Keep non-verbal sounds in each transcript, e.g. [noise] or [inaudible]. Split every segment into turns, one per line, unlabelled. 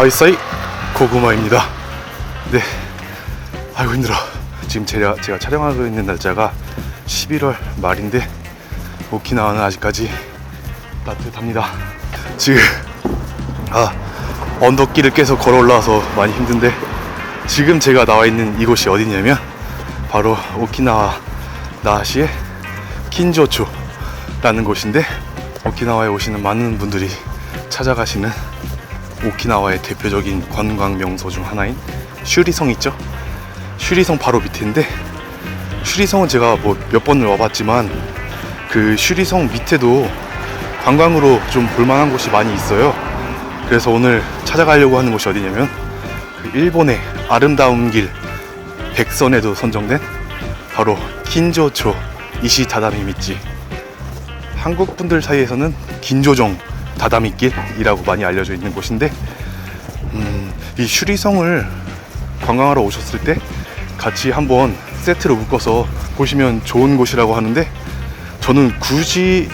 아이사이 고구마입니다. 네. 아이고 힘들어. 지금 제가, 제가 촬영하고 있는 날짜가 11월 말인데 오키나와는 아직까지 따뜻합니다. 지금 아 언덕길을 계속 걸어 올라와서 많이 힘든데 지금 제가 나와 있는 이곳이 어디냐면 바로 오키나와 나시의 킨조초라는 곳인데 오키나와에 오시는 많은 분들이 찾아가시는 오키나와의 대표적인 관광 명소 중 하나인 슈리성 있죠? 슈리성 바로 밑인데 슈리성은 제가 뭐 몇 번을 와봤지만 그 슈리성 밑에도 관광으로 좀 볼만한 곳이 많이 있어요. 그래서 오늘 찾아가려고 하는 곳이 어디냐면 그 일본의 아름다운 길 백선에도 선정된 바로 긴조초 이시다다미 미지 한국 분들 사이에서는 긴조정 다다미길이라고 많이 알려져 있는 곳인데 음, 이 슈리성을 관광하러 오셨을 때 같이 한번 세트로 묶어서 보시면 좋은 곳이라고 하는데 저는 굳이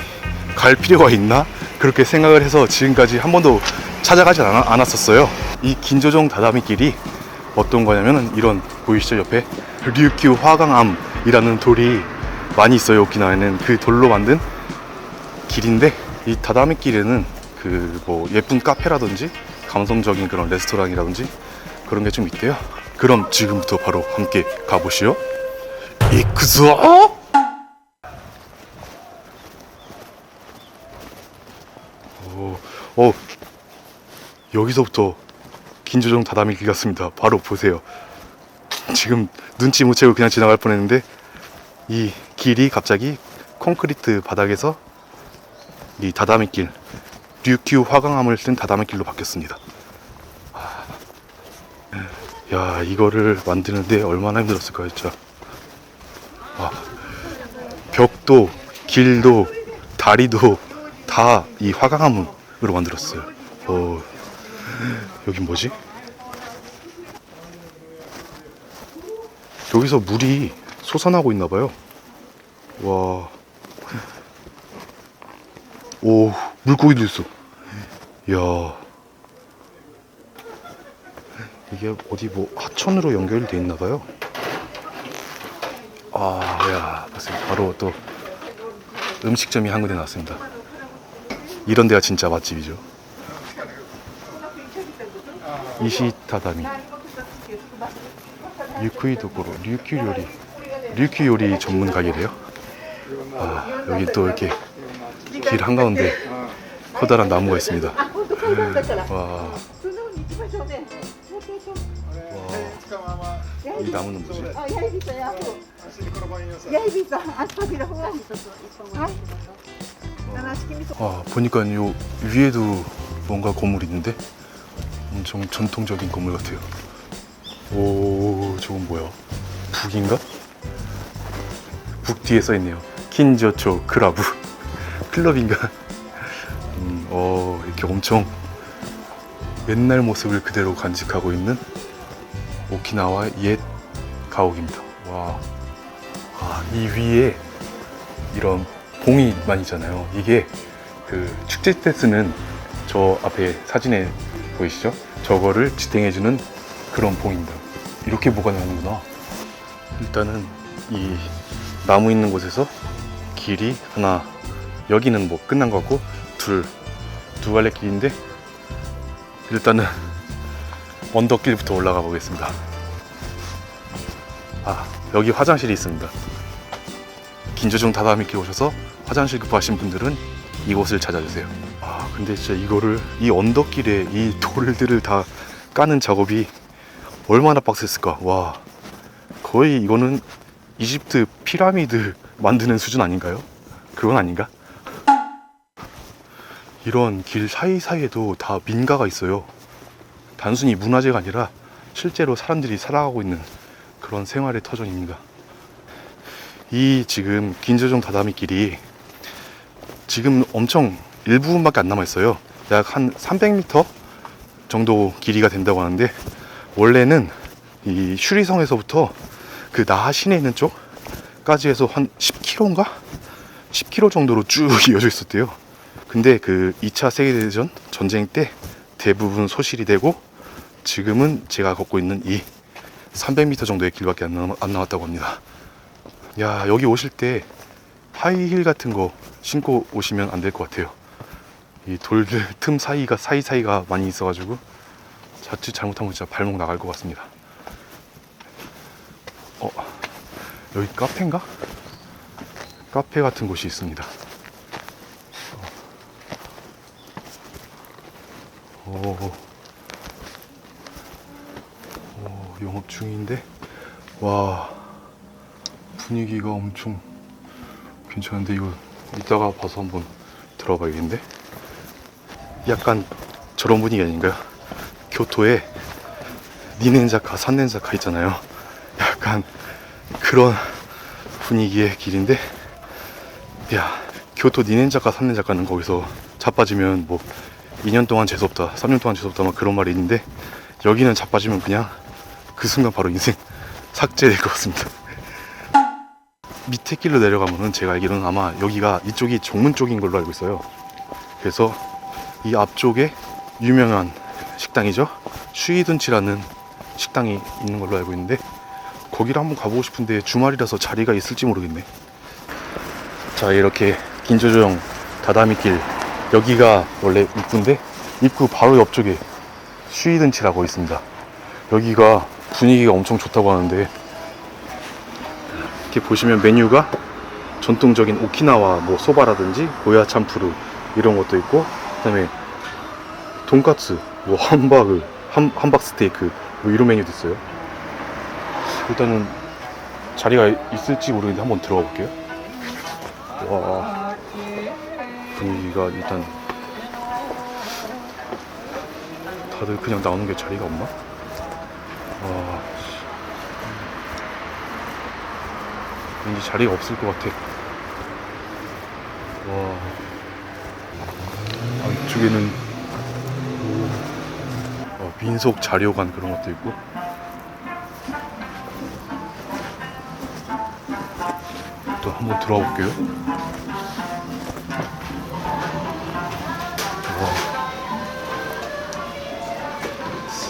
갈 필요가 있나? 그렇게 생각을 해서 지금까지 한 번도 찾아가지 않- 않았었어요. 이 긴조정 다다미 길이 어떤 거냐면은 이런 보이시죠? 옆에 류큐 화강암이라는 돌이 많이 있어요 오키나와에는. 그 돌로 만든 길인데 이 다다미 길에는 그 뭐 예쁜 카페라든지 감성적인 그런 레스토랑이라든지 그런 게 좀 있대요. 그럼 지금부터 바로 함께 가보시오. 오, 어, 여기서부터 긴조정 다다미 길 같습니다. 바로 보세요. 지금 눈치 못 채고 그냥 지나갈 뻔했는데 이 길이 갑자기 콘크리트 바닥에서 이 다다미 길 류큐 화강암을 쓴 다다미 길로 바뀌었습니다. 아, 야 이거를 만드는데 얼마나 힘들었을까요, 진짜. 아, 벽도 길도 다리도 다 이 화강암으로 만들었어요. 어, 여긴 뭐지? 여기서 물이 솟아나고 있나 봐요. 와. 오, 물고기도 있어. 이야. 이게 어디 뭐 하천으로 연결이 돼 있나 봐요. 아, 야, 봤습니다. 바로 또 음식점이 한 군데 나왔습니다. 이런 데가 진짜 맛집이죠. 이시타다미. 유쿠이 도코로 류큐 요리. 류큐 요리 전문 가게래요. 아, 여기 또 이렇게 길 한가운데 커다란 나무가 있습니다. 와, 와, 이 나무는 뭐지?
아, 야이비있어요. 야이비있어. 아스파비라 호랑이 있었어. 나나 시키미소.
아, 보니까 요 위에도 뭔가 건물이 있는데 엄청 전통적인 건물 같아요. 오, 저건 뭐야? 북인가? 북 뒤에 써 있네요. 킨저초 클라브 [laughs] 클럽인가? 음, 어, 이렇게 엄청 옛날 모습을 그대로 간직하고 있는 오키나와 옛 가옥입니다. 와, 아, 이 위에 이런 봉이 많이 있잖아요. 이게 그 축제 때 쓰는 저 앞에 사진에 보이시죠? 저거를 지탱해주는 그런 봉입니다. 이렇게 보관하는구나. 일단은 이 나무 있는 곳에서 길이 하나, 여기는 뭐 끝난 것 같고 둘, 두 갈래 길인데 일단은 언덕길부터 올라가 보겠습니다. 아, 여기 화장실이 있습니다. 긴조중 다다미길 오셔서 화장실 급하신 분들은 이곳을 찾아주세요. 아 근데 진짜 이거를 이 언덕길에 이 돌들을 다 까는 작업이 얼마나 빡셌을까. 와 거의 이거는 이집트 피라미드 만드는 수준 아닌가요? 그건 아닌가? 이런 길 사이사이에도 다 민가가 있어요. 단순히 문화재가 아니라 실제로 사람들이 살아가고 있는 그런 생활의 터전입니다. 이 지금 긴조정 다다미 길이 지금 엄청 일부분밖에 안 남아 있어요. 약 한 300m 정도 길이가 된다고 하는데 원래는 이 슈리성에서부터 그 나하 시내에 있는 쪽까지 해서 한 10km인가? 10km 정도로 쭉 [laughs] 이어져 있었대요. 근데 그 2차 세계대전 전쟁 때 대부분 소실이 되고 지금은 제가 걷고 있는 이 300m 정도의 길밖에 안, 남, 안 남았다고 합니다. 야 여기 오실 때 하이힐 같은 거 신고 오시면 안 될 것 같아요. 이 돌들 [laughs] 틈 사이가 사이사이가 많이 있어가지고 자칫 잘못하면 진짜 발목 나갈 것 같습니다. 어 여기 카페인가? 카페 같은 곳이 있습니다. 오, 오. 영업 중인데? 와 분위기가 엄청 괜찮은데 이거 이따가 봐서 한번 들어봐야겠는데? 약간 저런 분위기 아닌가요? 교토에 니넨자카 산넨자카 있잖아요. 약간 그런 분위기의 길인데? 야 교토 니넨자카 산넨자카는 거기서 자빠지면 뭐 2년 동안 재수없다 3년 동안 재수없다 막 그런 말이 있는데 여기는 자빠지면 그냥 그 순간 바로 인생 [laughs] 삭제될 것 같습니다. 밑에 길로 내려가면은 제가 알기로는 아마 여기가 이쪽이 종문 쪽인 걸로 알고 있어요. 그래서 이 앞쪽에 유명한 식당이죠? 슈이든치라는 식당이 있는 걸로 알고 있는데 거기를 한번 가보고 싶은데 주말이라서 자리가 있을지 모르겠네. 자 이렇게 긴조정 다다미길 여기가 원래 입구인데 입구 바로 옆쪽에 슈이든치라고 있습니다 여기가 분위기가 엄청 좋다고 하는데 이렇게 보시면 메뉴가 전통적인 오키나와 뭐 소바라든지 고야 참프루 이런 것도 있고 그다음에 돈까스, 뭐 함바그, 함, 함박 스테이크 뭐 이런 메뉴도 있어요. 일단은 자리가 있을지 모르겠는데 한번 들어가 볼게요. 와 분위기가 일단 다들 그냥 나오는 게 자리가 없나? 와 왠지 자리가 없을 것 같아. 와 안쪽에는 어, 민속 자료관 그런 것도 있고 또 한번 들어가 볼게요.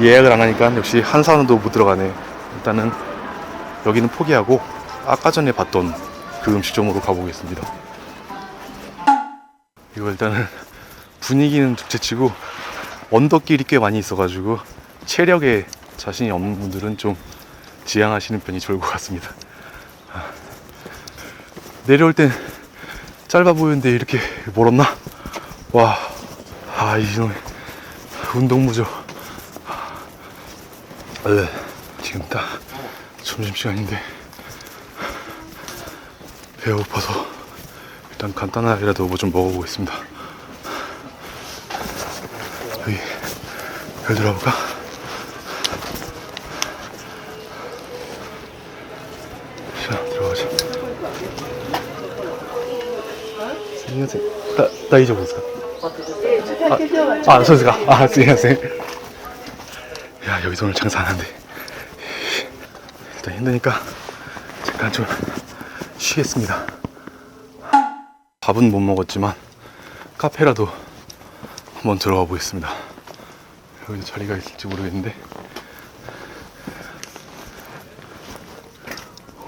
예약을 안 하니까 역시 한산원도 못 들어가네 일단은 여기는 포기하고 아까 전에 봤던 그 음식점으로 가보겠습니다 이거 일단은 [laughs] 분위기는 둘째치고 언덕길이 꽤 많이 있어가지고 체력에 자신이 없는 분들은 좀 지양하시는 편이 좋을 것 같습니다. 아, 내려올 땐 짧아 보이는데 이렇게 멀었나? 와, 아 이놈 운동무죠. 에, 지금 딱 점심 시간인데 배가 고파서 일단 간단하게라도 뭐 좀 먹어보겠습니다. 여기 열 들어볼까? 자 들어가자. すみません。だ大丈夫ですか？あ、あそうですか。あすみません。 いや여기서 오늘 장사 안 한대. 일단 힘드니까 잠깐 좀 쉬겠습니다. 밥은 못 먹었지만 카페라도 한번 들어가 보겠습니다. 여기 자리가 있을지 모르겠는데.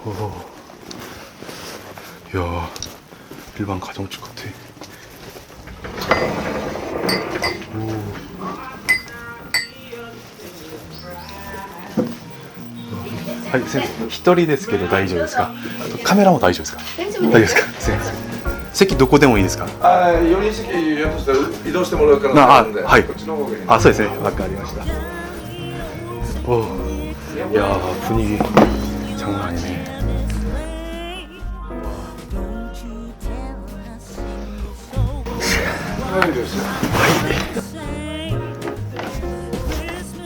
오, 야, 일반 가정집 같아. はい、先生、一人ですけど大丈夫ですか。カメラも大丈夫ですか。大丈夫ですか。先生、席どこでもいいですか。
あー4人席予約したら移動してもらうから
なあ
なんで
はい
こっちの方がいい
あ、そうですね。わかりました。おお、いやー、분위기장난아니네。
はいですよ
は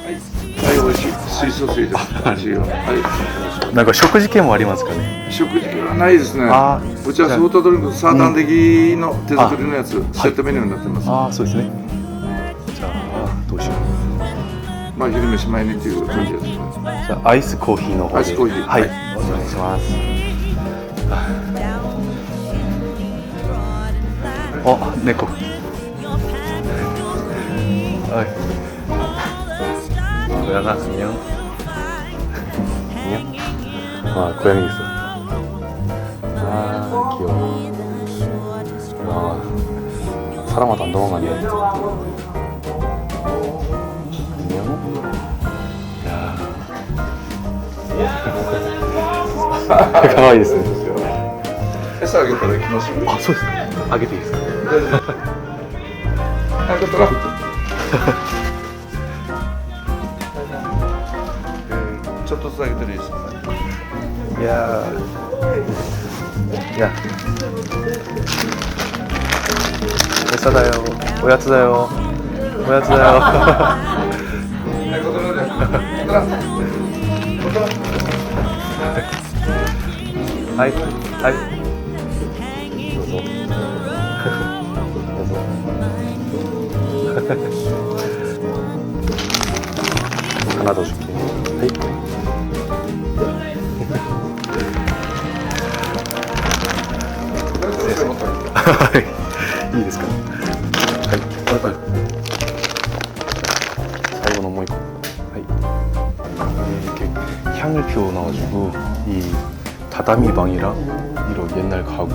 い、美味しい。
水素水です味がはい
なんか食事券もありますかね？
食事はないですね。
あ
うちはソフトドリンクサーター的の手作りのやつ、セットメニューになってます、
ああそうですね。じゃあどうしよう。
まあ昼飯前にっていう感じです
じゃあアイスコーヒーの方で。
アイスコーヒー。
はい、
はい。
お願いします。あ猫。はい これはなにゃんにゃんあ小ヤギですあー귀여워 아 사람마다 안 도망가네 안녕 야 [laughs] 可愛いですね。
餌あげたら行きますよ
あ、そうですか。あげていいですか。
なんかトラフちょっと 감수하게
들어있습니다. 야, 야, 됐어다요, 오야트다요,
오야트다요. [laughs] 아이, 아이. [laughs] 하나 더 줄게.
하이. い。[laughs] いいですか。はい。はい。最後のもう一個. 네, 이렇게 향을 피워놔가지고 이 다다미 방이랑 이런 옛날 가구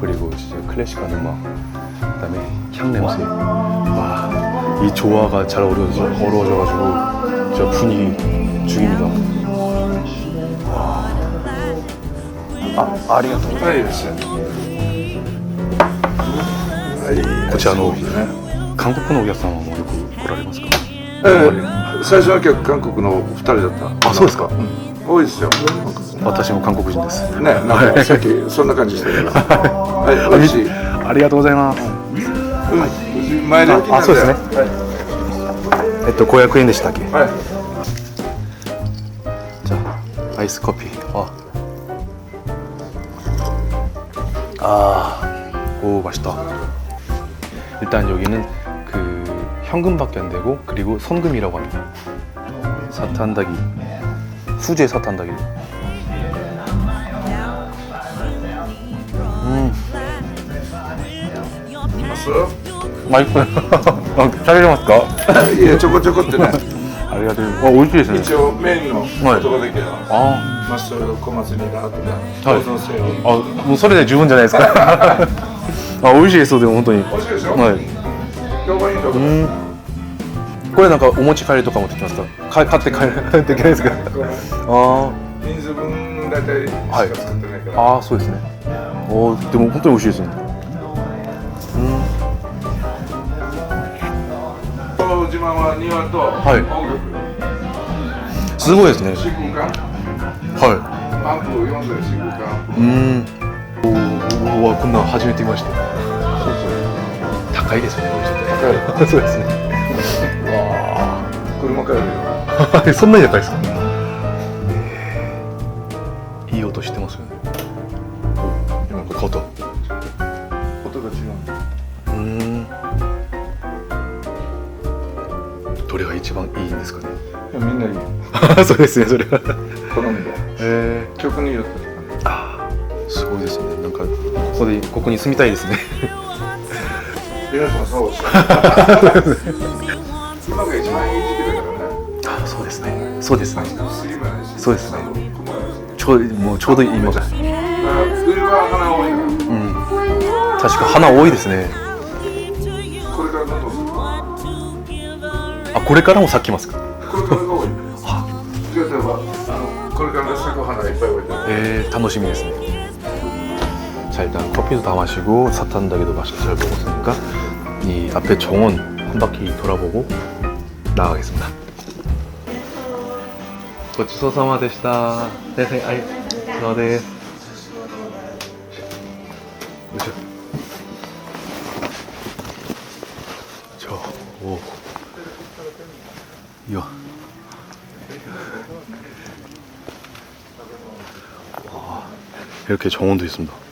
그리고 진짜 클래식한 음악 그다음에 향 냄새 와이 조화가 잘 어우러져 어우러져가지고 진짜 분위기 죽입니다. 와. 아 아리가또.
はいいらっしゃいはい
こちらの、韓国のお客様もよく来られますか、
えー、最初は韓国の2人だった。
あそうですか、うん、
多いですよ。
私も韓国人です。
ねなんかさっきそんな感じしてる [laughs] はい美しい。
ありがとうございます、
うん、はい、前で。
あそうですね、
はい、
えっと500円でしたっけ、
はい、
じゃアイスコピー。あ。あオーバーした。 일단 여기는 그 현금밖에 안 되고 그리고 선금이라고 합니다. 사탄다기, 수제 사탄다기. 음,
ます
맛있어요. [laughs] 아, 잘해ますか?[laughs]
いやちょこちょこってね
아리가또. 와, 오이시ですね.
一応メインの言葉だけど、
아,
マッシュル小松になってね
はい
どうぞせよ
아, 뭐それで十分じゃないで すか. 아, 美味しいですでも本当に.
美味しいでしょ、
はい。
評判いいんだか
うん。これなんかお持ち帰りとかもできますか？か買って帰るできないですか？
らこれ
あ
人数分大体しか作ってないから、
ーあーそうですね。おーでも本当に美味しいですね。
この自慢は庭と
い。
音楽、
すごいですね。は
アンプ空
うんおーうわこんなん初めて見ました。高いですね
高い。
そうですね。
車買えるよ [laughs]
そんなに高いですか？いい音してますよね。お今これ買った
音が違う。
うん。どれが一番いいんですかね？
いやみんないいよ。[laughs]
そうですねそれはここに住みたいですね。
そうおっしゃる今が一番いい時期だからね。
あそうですね。そうですね。そうですね。ちょうもうちょうど今が
だから冬は花多い
うん確か花多いですねあこれからも咲きますか
これからが多い例えばあこれから咲く花いっぱい置いてある
예, 楽しみですね. 자 일단 커피도 다 마시고 사탄다기도 맛있게 잘 먹었으니까 이 앞에 정원 한 바퀴 돌아보고 나가겠습니다. 고치소사마 되시다. 네 네 아이 저네. 이렇게 정원도 있습니다.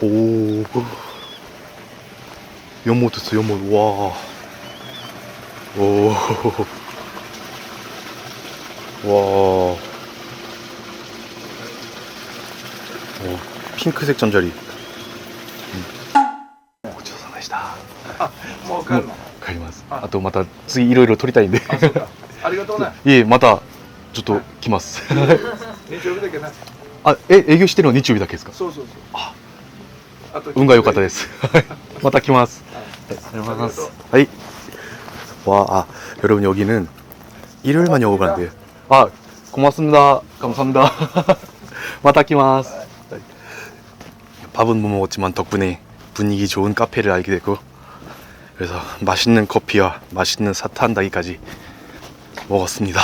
오. 자, 오. 연못 있어, 연못. 와. 오. 와. 오, 핑크색 잠자리. 음. 오, 조선하시다.
もう帰るの
帰ります。あとまた次いろいろ撮りたいんで。
あそうかありがとうね[laughs]
いえ、またちょっと来ます。
日[laughs] 曜日だけね
あ、え、営業してるの日曜日だけですか
そうそうそう
あ
あと
運が良かったです。はいまた来ます。はい、ありがとうございます。はい. 와, 아, 여러분 여기는 일요일만 영업을 한대요. 아, 고맙습니다. 감사합니다. [laughs] 마다 키마스. 밥은 못 먹었지만 덕분에 분위기 좋은 카페를 알게 되고 그래서 맛있는 커피와 맛있는 사타한다기까지 먹었습니다.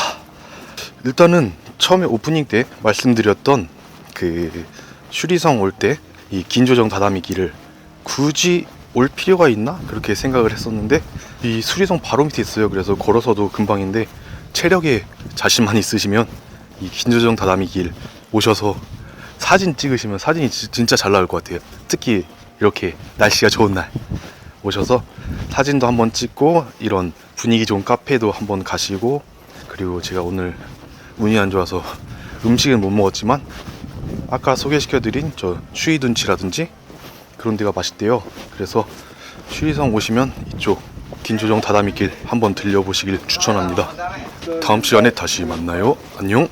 일단은 처음에 오프닝 때 말씀드렸던 그 슈리성 올 때 이 긴조정 다다미 길을 굳이 올 필요가 있나 그렇게 생각을 했었는데 이 수리성 바로 밑에 있어요. 그래서 걸어서도 금방인데 체력에 자신만 있으시면 이 긴조정 다다미 길 오셔서 사진 찍으시면 사진이 지- 진짜 잘 나올 것 같아요. 특히 이렇게 날씨가 좋은 날 오셔서 사진도 한번 찍고 이런 분위기 좋은 카페도 한번 가시고 그리고 제가 오늘 운이 안 좋아서 음식은 못 먹었지만 아까 소개시켜드린 저 슈이둔치라든지 그런 데가 맛있대요. 그래서 슈이성 오시면 이쪽 긴조정 다다미길 한번 들려보시길 추천합니다. 다음 시간에 다시 만나요. 안녕.